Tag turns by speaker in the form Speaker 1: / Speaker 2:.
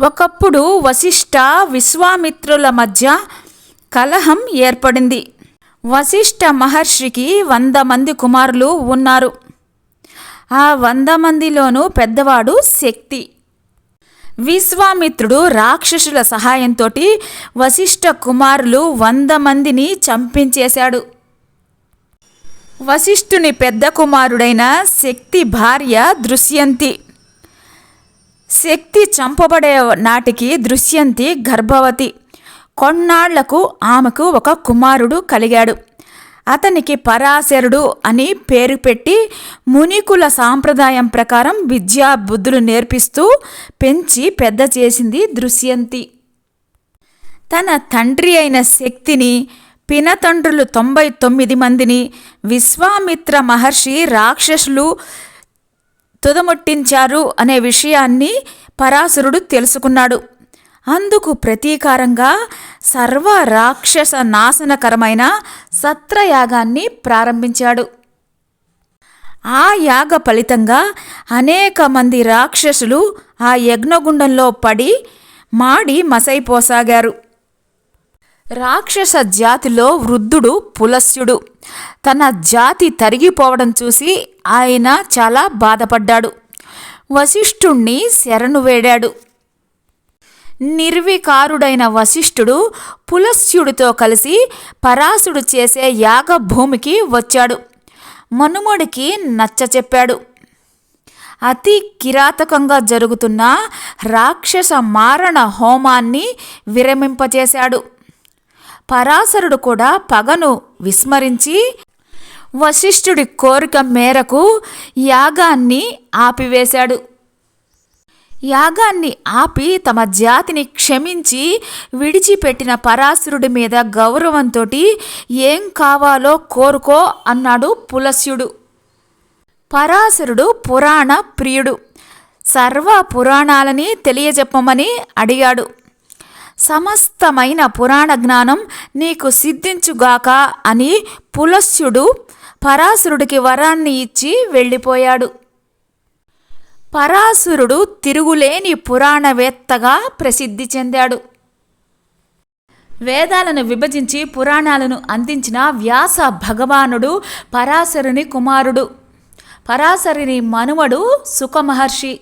Speaker 1: ఒకప్పుడు వశిష్ఠ విశ్వామిత్రుల మధ్య కలహం ఏర్పడింది. వశిష్ఠ మహర్షికి వంద మంది కుమారులు ఉన్నారు. ఆ వంద మందిలోనూ పెద్దవాడు శక్తి. విశ్వామిత్రుడు రాక్షసుల సహాయంతో వశిష్ఠ కుమారులు వంద మందిని చంపించేశాడు. వశిష్ఠుని పెద్ద కుమారుడైన శక్తి భార్య దృశ్యంతి. శక్తి చంపబడే నాటికి దృశ్యంతి గర్భవతి. కొన్నాళ్ళకు ఆమెకు ఒక కుమారుడు కలిగాడు. అతనికి పరాశరుడు అని పేరు పెట్టి మునికుల సాంప్రదాయం ప్రకారం విద్యా బుద్ధులు నేర్పిస్తూ పెంచి పెద్ద చేసింది దృశ్యంతి. తన తండ్రి అయిన శక్తిని పినతండ్రులు తొంభై తొమ్మిది మందిని విశ్వామిత్ర మహర్షి రాక్షసులు తుదముట్టించారు అనే విషయాన్ని పరాశరుడు తెలుసుకున్నాడు. అందుకు ప్రతీకారంగా సర్వ రాక్షస నాశనకరమైన సత్రయాగాన్ని ప్రారంభించాడు. ఆ యాగ ఫలితంగా అనేక మంది రాక్షసులు ఆ యజ్ఞగుండంలో పడి మాడి మసైపోసాగారు. రాక్షస జాతిలో వృద్ధుడు పులస్యుడు. తన జాతి తరిగిపోవడం చూసి ఆయన చాలా బాధపడ్డాడు. వశిష్ఠుణ్ణి శరణు వేడాడు. నిర్వికారుడైన వశిష్ఠుడు పులస్యుడితో కలిసి పరాశుడు చేసే యాగ భూమికి వచ్చాడు. మనుమడికి నచ్చ చెప్పాడు. అతి కిరాతకంగా జరుగుతున్న రాక్షస మారణ హోమాన్ని విరమింపచేశాడు. పరాశరుడు కూడా పగను విస్మరించి వశిష్ఠుడి కోరిక మేరకు యాగాన్ని ఆపివేశాడు. యాగాన్ని ఆపి తమ జాతిని క్షమించి విడిచిపెట్టిన పరాశరుడి మీద గౌరవంతో ఏం కావాలో కోరుకో అన్నాడు పులస్యుడు. పరాశరుడు పురాణ ప్రియుడు. సర్వ పురాణాలని తెలియజెప్పమని అడిగాడు. సమస్తమైన పురాణ జ్ఞానం నీకు సిద్ధించుగాక అని పులస్యుడు పరాశురుడికి వరాన్ని ఇచ్చి వెళ్ళిపోయాడు. పరాశురుడు తిరుగులేని పురాణవేత్తగా ప్రసిద్ధి చెందాడు. వేదాలను విభజించి పురాణాలను అందించిన వ్యాస భగవానుడు పరాశరుని కుమారుడు. పరాశరుని మనుమడు సుఖమహర్షి.